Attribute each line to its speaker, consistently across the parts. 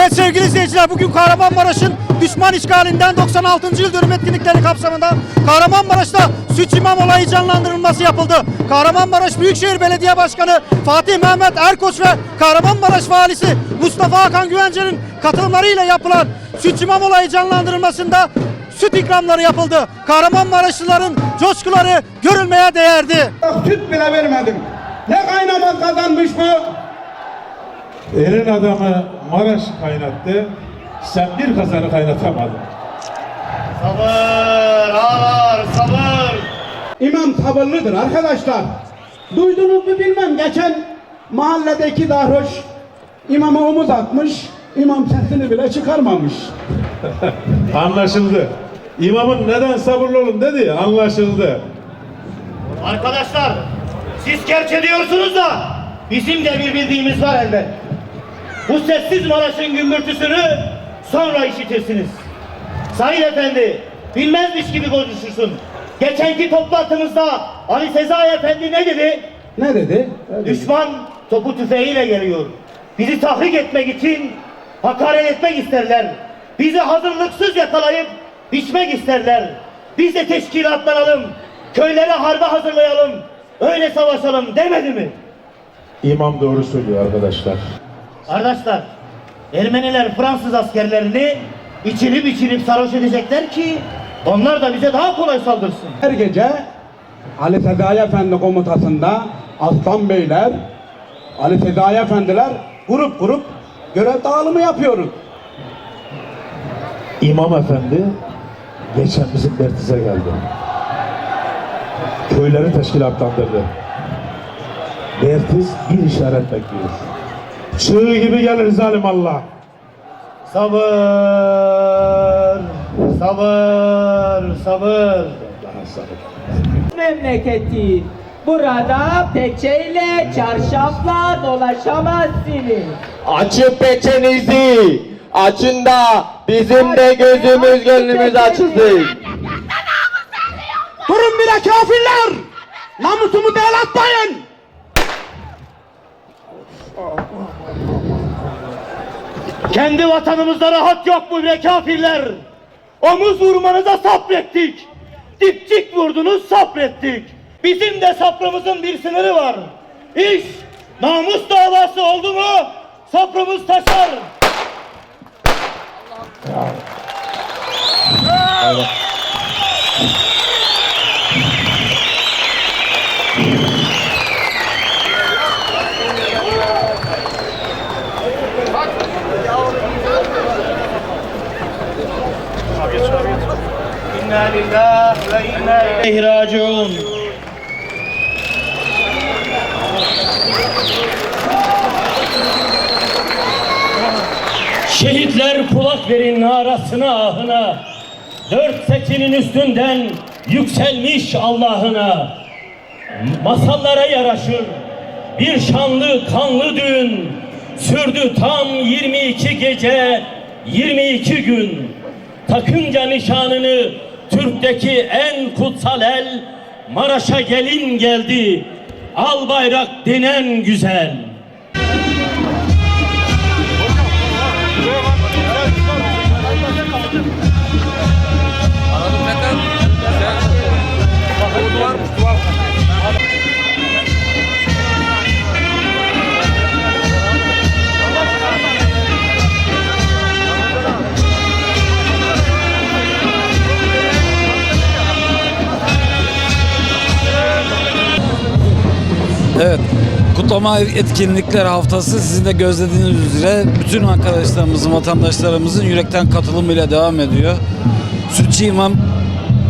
Speaker 1: Evet sevgili izleyiciler bugün Kahramanmaraş'ın düşman işgalinden 96. yıl dönüm etkinlikleri kapsamında Kahramanmaraş'ta süt imam olayı canlandırılması yapıldı. Kahramanmaraş Büyükşehir Belediye Başkanı Fatih Mehmet Erkoç ve Kahramanmaraş Valisi Mustafa Hakan Güvence'nin katılımlarıyla yapılan süt imam olayı canlandırılmasında süt ikramları yapıldı. Kahramanmaraşlıların coşkuları görülmeye değerdi.
Speaker 2: Süt bile vermedim. Ne kaynamaz kazanmış bu?
Speaker 3: Elin adamı Maraş kaynattı. Sen bir kazanı kaynatamadın.
Speaker 4: Sabır ağalar sabır.
Speaker 2: İmam sabırlıdır arkadaşlar. Duydunuz mu bilmem geçen mahalledeki darhoş imama omuz atmış. İmam sesini bile çıkarmamış.
Speaker 3: Anlaşıldı. İmamın neden sabırlı olun dedi anlaşıldı.
Speaker 4: Arkadaşlar siz gerçe diyorsunuz da bizim de bir bildiğimiz var elbet. Bu sessiz Maraş'ın gümbürtüsünü sonra işitirsiniz. Sayın Efendi bilmezmiş gibi konuşursun. Geçenki toplantımızda Ali Sezai Efendi ne dedi?
Speaker 2: Ne dedi?
Speaker 4: Düşman topu tüfeğiyle geliyor. Bizi tahrik etmek için hakaret etmek isterler. Bizi hazırlıksız yakalayıp biçmek isterler. Biz de teşkilatlanalım. Köylere harbe hazırlayalım. Öyle savaşalım demedi mi?
Speaker 3: İmam doğru söylüyor arkadaşlar.
Speaker 4: Arkadaşlar Ermeniler Fransız askerlerini içilip içilip sarhoş edecekler ki onlar da bize daha kolay saldırsın.
Speaker 2: Her gece Ali Sezai Efendi komutasında Aslan Beyler, Ali Sezai Efendiler grup grup görev dağılımı yapıyoruz.
Speaker 3: İmam efendi geçen bizim Bertiz'e geldi. Köyleri teşkilatlandırdı. Bertiz bir işaret bekliyor. Çığ gibi gelir zalim Allah.
Speaker 4: Sabır, sabır, sabır.
Speaker 5: Memleketi. Burada peçeyle, çarşafla dolaşamazsınız.
Speaker 6: Açın peçenizi. Açın da bizim de gözümüz gönlümüz açılsın.
Speaker 2: Durun bile kafirler! Namusumu değerlendirmeyin!
Speaker 4: Kendi vatanımızda rahat yok mu bre kafirler? Omuz vurmanıza sabrettik. Dipçik vurdunuz sabrettik. Bizim de sabrımızın bir sınırı var. İş namus davası oldu mu sabrımız taşar. İnna lillahi ileyhi raciun.
Speaker 7: Şehitler kulak verin narasına ahına. Dört sekinin üstünden yükselmiş Allah'ına. Masallara yaraşır. Bir şanlı kanlı düğün Sürdü tam 22 gece 22 gün. Takınca nişanını Türk'teki en kutsal el Maraş'a gelin geldi. Al bayrak denen güzel
Speaker 8: kutlama etkinlikler haftası sizin de gözlediğiniz üzere bütün arkadaşlarımızın, vatandaşlarımızın yürekten katılımıyla devam ediyor. Sütçü İmam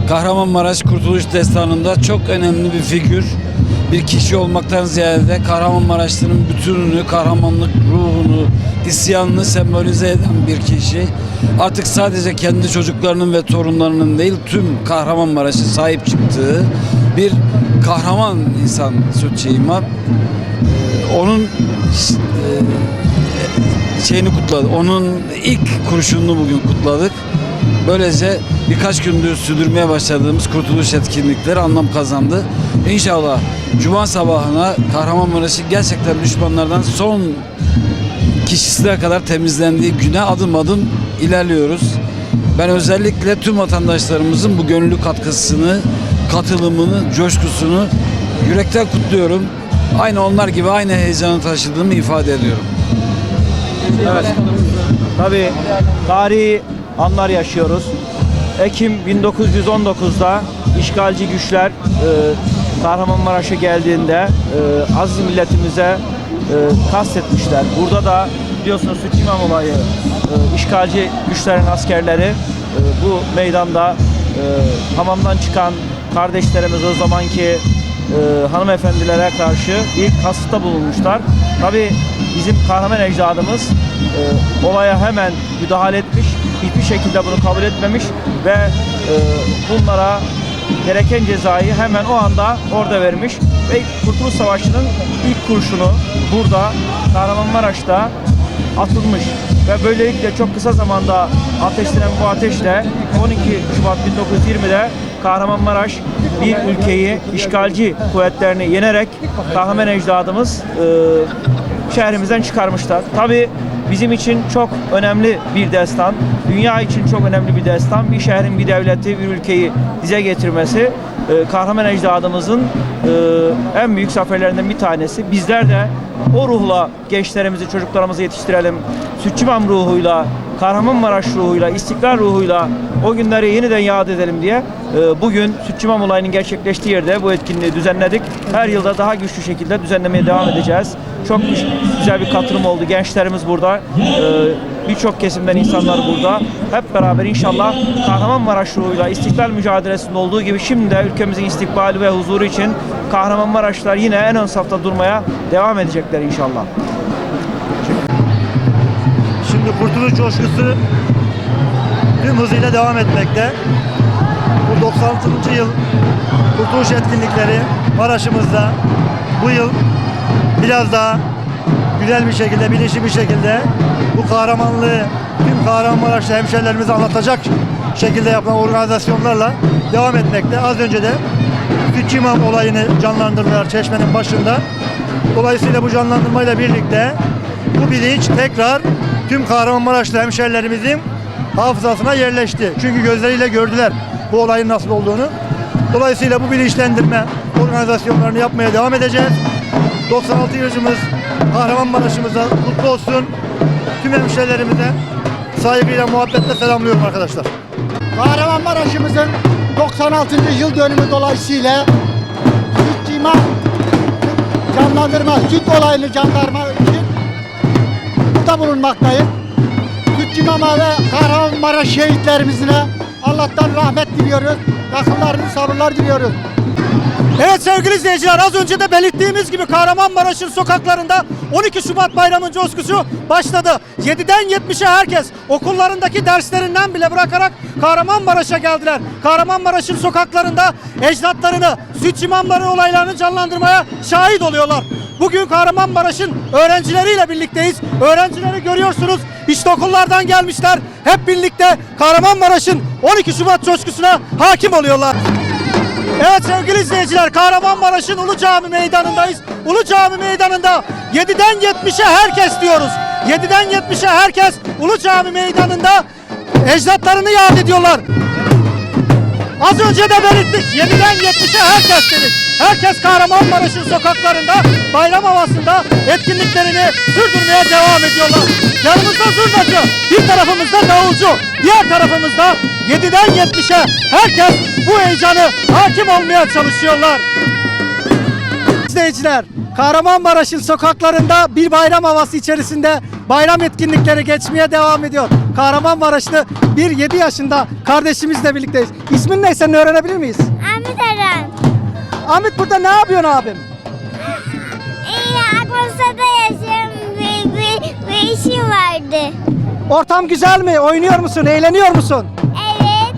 Speaker 8: Kahramanmaraş Kurtuluş Destanı'nda çok önemli bir figür. Bir kişi olmaktan ziyade Kahramanmaraşlı'nın bütününü, kahramanlık ruhunu, isyanını sembolize eden bir kişi. Artık sadece kendi çocuklarının ve torunlarının değil tüm Kahramanmaraş'a sahip çıktığı bir kahraman insan Sütçü İmam. Onun e, şeyini kutladı. Onun ilk kurşununu bugün kutladık. Böylece birkaç gündür sürdürmeye başladığımız kurtuluş etkinlikleri anlam kazandı. İnşallah Cuma sabahına Kahramanmaraş'ı gerçekten düşmanlardan son kişisine kadar temizlendiği güne adım adım ilerliyoruz. Ben özellikle tüm vatandaşlarımızın bu gönüllü katkısını, katılımını, coşkusunu yürekten kutluyorum. Aynı onlar gibi aynı heyecanı taşıdığımı ifade ediyorum.
Speaker 9: Evet. Tabii tarihi anlar yaşıyoruz. Ekim 1919'da işgalci güçler e, Kahramanmaraş'a geldiğinde e, aziz milletimize e, kastetmişler. Burada da biliyorsunuz Süt İmam olayı e, işgalci güçlerin askerleri e, bu meydanda e, hamamdan çıkan kardeşlerimiz o zamanki e, hanımefendilere karşı bir kasıtta bulunmuşlar. Tabi bizim kahraman ecdadımız e, olaya hemen müdahale etmiş, hiçbir şekilde bunu kabul etmemiş ve e, bunlara gereken cezayı hemen o anda orada vermiş ve Kurtuluş Savaşı'nın ilk kurşunu burada Kahramanmaraş'ta atılmış ve böylelikle çok kısa zamanda ateşlenen bu ateşle 12 Şubat 1920'de Kahramanmaraş bir ülkeyi işgalci kuvvetlerini yenerek kahraman ecdadımız e, şehrimizden çıkarmışlar. Tabi bizim için çok önemli bir destan, dünya için çok önemli bir destan. Bir şehrin, bir devleti, bir ülkeyi dize getirmesi e, kahraman ecdadımızın e, en büyük zaferlerinden bir tanesi. Bizler de o ruhla gençlerimizi, çocuklarımızı yetiştirelim. Sütçüman ruhuyla, Kahramanmaraş ruhuyla, istiklal ruhuyla o günleri yeniden yad edelim diye e, bugün Sütçüman olayının gerçekleştiği yerde bu etkinliği düzenledik. Her yılda daha güçlü şekilde düzenlemeye devam edeceğiz. Çok güzel bir katılım oldu. Gençlerimiz burada. e, Birçok kesimden insanlar burada. Hep beraber inşallah Kahramanmaraş ruhuyla istiklal mücadelesinde olduğu gibi şimdi de ülkemizin istikbali ve huzuru için Kahramanmaraşlar yine en ön safta durmaya devam edecekler inşallah.
Speaker 4: Şimdi kurtuluş coşkusu tüm hızıyla devam etmekte. Bu 96. yıl kurtuluş etkinlikleri Maraş'ımızda bu yıl biraz daha güzel bir şekilde, bilinçli bir şekilde bu kahramanlığı tüm Kahramanmaraşlı hemşerilerimize anlatacak şekilde yapılan organizasyonlarla devam etmekte. Az önce de Sütçü İmam olayını canlandırdılar Çeşme'nin başında. Dolayısıyla bu canlandırmayla birlikte bu bilinç tekrar tüm Kahramanmaraşlı hemşerilerimizin hafızasına yerleşti. Çünkü gözleriyle gördüler bu olayın nasıl olduğunu. Dolayısıyla bu bilinçlendirme organizasyonlarını yapmaya devam edeceğiz. 96 yılımız Kahramanmaraş'ımıza kutlu olsun. Tüm hemşerilerimize saygıyla, muhabbetle selamlıyorum arkadaşlar.
Speaker 1: Kahramanmaraş'ımızın 96. yıl dönümü dolayısıyla Süt İmam canlandırma, süt olayını canlandırma için burada bulunmaktayım. Süt İmam'a ve Kahramanmaraş şehitlerimizine Allah'tan rahmet diliyoruz. Yakınlarını sabırlar diliyoruz. Evet sevgili izleyiciler az önce de belirttiğimiz gibi Kahramanmaraş'ın sokaklarında 12 Şubat bayramın coşkusu başladı. 7'den 70'e herkes okullarındaki derslerinden bile bırakarak Kahramanmaraş'a geldiler. Kahramanmaraş'ın sokaklarında ecdatlarını, süt imamları olaylarını canlandırmaya şahit oluyorlar. Bugün Kahramanmaraş'ın öğrencileriyle birlikteyiz. Öğrencileri görüyorsunuz. İşte okullardan gelmişler. Hep birlikte Kahramanmaraş'ın 12 Şubat coşkusuna hakim oluyorlar. Evet sevgili izleyiciler Kahramanmaraş'ın Ulu Cami Meydanı'ndayız. Ulu Cami Meydanı'nda 7'den 70'e herkes diyoruz. 7'den 70'e herkes Ulu Cami Meydanı'nda ecdatlarını yad ediyorlar. Az önce de belirttik 7'den 70'e herkes dedik. Herkes Kahramanmaraş'ın sokaklarında bayram havasında etkinliklerini sürdürmeye devam ediyorlar. Yanımızda zurnacı, bir tarafımızda davulcu, diğer tarafımızda 7'den 70'e herkes bu heyecanı hakim olmaya çalışıyorlar. İzleyiciler, Kahramanmaraş'ın sokaklarında bir bayram havası içerisinde bayram etkinlikleri geçmeye devam ediyor. Kahramanmaraşlı bir 7 yaşında kardeşimizle birlikteyiz. İsmin ne senin öğrenebilir miyiz?
Speaker 10: Ahmet Eren.
Speaker 1: Ahmet burada ne yapıyorsun abim?
Speaker 10: İyi Akbosa'da yaşıyorum. Bir, bir, bir işim vardı.
Speaker 1: Ortam güzel mi? Oynuyor musun? Eğleniyor musun?
Speaker 10: Evet.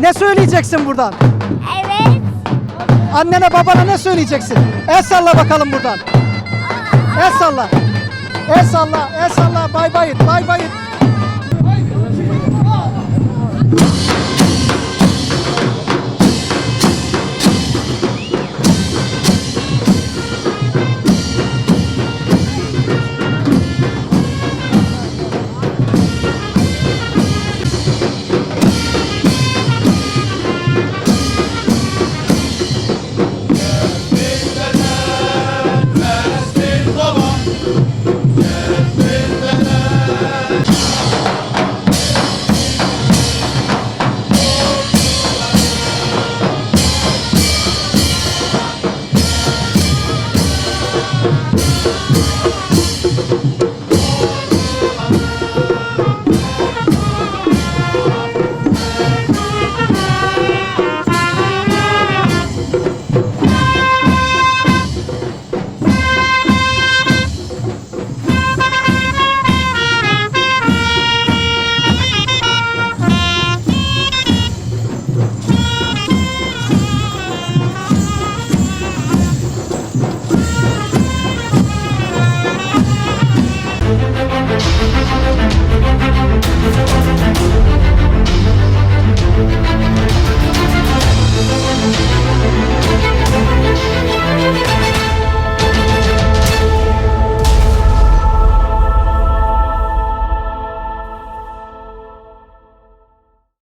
Speaker 1: Ne söyleyeceksin buradan? Annene babana ne söyleyeceksin? El salla bakalım buradan. El salla. El salla, el salla. Bay bay, bay bay.